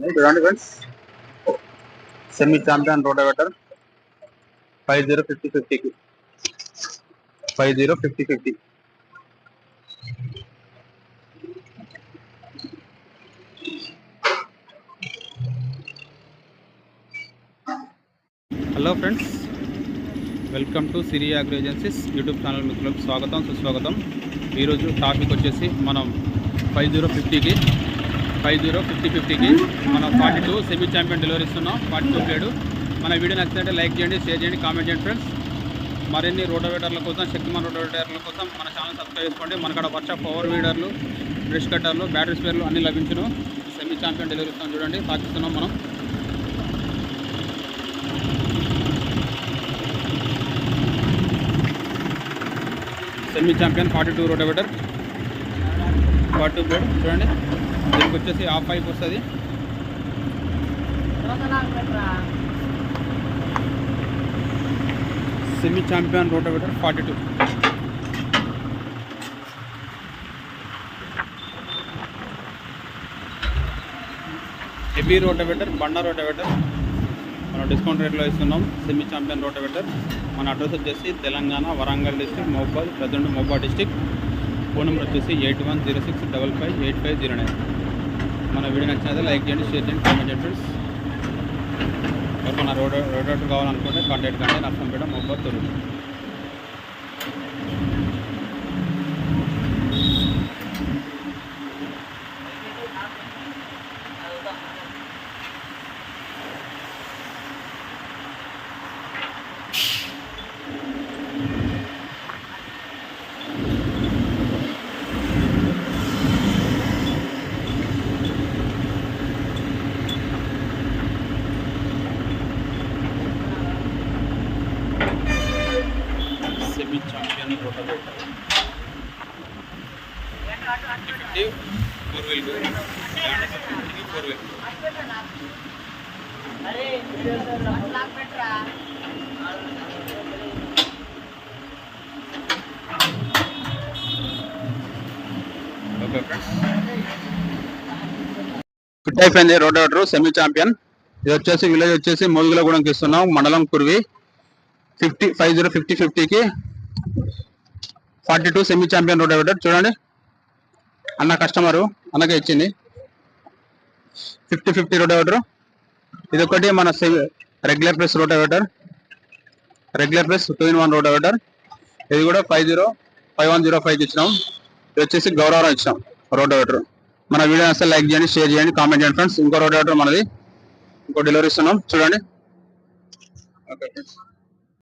చూడండి friends semi champion rotavator five zero fifty ఫిఫ్టీకి five zero fifty fifty hello friends welcome to Siri agro agencies YouTube channel మిత్రులకు స్వాగతం సుస్వాగతం. ఈరోజు topic వచ్చేసి మనం ఫైవ్ జీరో ఫిఫ్టీకి ఫైవ్ జీరో ఫిఫ్టీ ఫిఫ్టీకి మనం forty two semi champion delivery ఇస్తున్నాం. ఫార్టీ టూ ప్లేడు మన వీడియో నచ్చినట్టే లైక్ చేయండి షేర్ చేయండి కామెంట్ చేయండి ఫ్రెండ్స్. మరిన్ని రోటోవేటర్ల కోసం శక్తిమాన్ రోటోవేటర్ల కోసం మన ఛానల్ సబ్స్క్రైబ్ చేసుకోండి. మనకాడ వర్ష పవర్ వీడర్లు బ్రష్ కట్టర్లు బ్యాటరీ స్పేర్లు అన్నీ లభించును. సెమీ ఛాంపియన్ డెలివరీ ఇస్తాం చూడండి. తాకిస్తున్నాం మనం. Semi champion forty two rotavator. Forty two చూడండి. దీనికి వచ్చేసి ఆఫ్ పైప్ వస్తుంది. Semi champion rotavator forty two heavy rotavator బండా రోటోవేటర్ మనం డిస్కౌంట్ రేట్లో ఇస్తున్నాం. సెమీ ఛాంపియన్ రోటోవేటర్ మన అడ్రస్ వచ్చేసి తెలంగాణ వరంగల్ డిస్టిక్ మోబాల్ ప్రజెంట్ మోబా డిస్టిక్ ఫోన్ నెంబర్ వచ్చేసి eight one zero six double five eight five zero nine. మన వీడియో నచ్చినది లైక్ చేయండి షేర్ చేయండి కామెంట్ చేయండి ఫ్రెండ్స్. ఎవరికైనా రోడ్ రోడోటర్ కావాలనుకుంటే కాంటాక్ట్ కండి Narsampet mobile తొలుగు semi champion rotavator fifty four wheel four wheel okay friends fit అయిపోయింది రోటోవేటర్ సెమీ ఛాంపియన్ ఇది వచ్చేసి విలేజ్ వచ్చేసి మోదుగులగూడెంకి ఇస్తున్నాం. మండలం Kuravi. Fifty five zero fifty ఫిఫ్టీకి forty two semi champion rotavator చూడండి. అన్న కస్టమరు అన్నగా ఇచ్చింది. ఫిఫ్టీ ఫిఫ్టీ రోటోవేటర్ ఇది ఒకటి మన regular press rotavator regular plus two in one rotavator ఇది కూడా five zero five one zero five ఇచ్చినాం. ఇది వచ్చేసి గౌరవం ఇచ్చినాం రోటోవేటర్ మన వీడియో అసలు లైక్ చేయండి షేర్ చేయండి కామెంట్ చేయండి ఫ్రెండ్స్. ఇంకో రోటోవేటర్ మనది? ఇంకో డెలివరీ ఇస్తున్నాం. చూడండి. ఓకే. ఫ్రెండ్స్